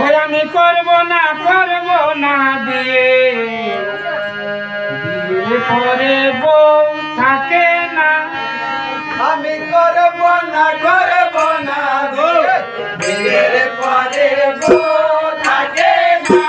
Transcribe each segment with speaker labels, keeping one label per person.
Speaker 1: ওই আমি করব না, করব না বিয়ে। বিয়ে পরে বউ থাকে না।
Speaker 2: আমি করব না করব না বিয়ের পরে বউ থাকে না।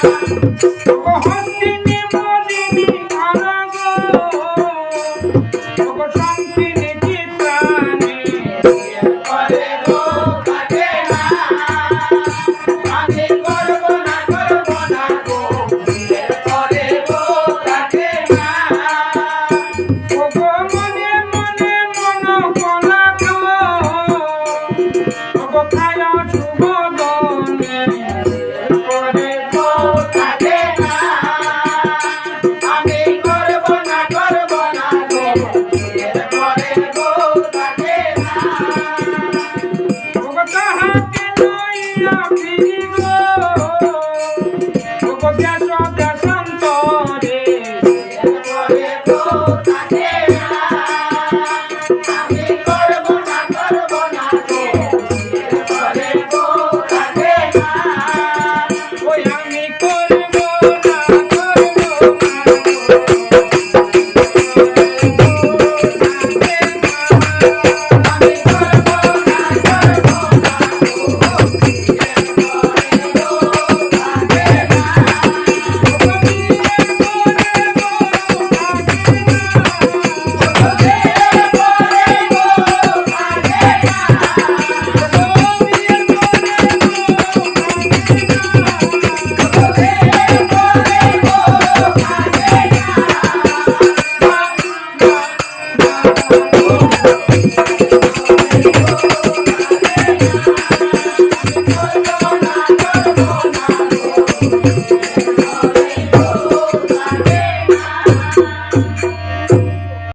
Speaker 2: Thank
Speaker 1: you.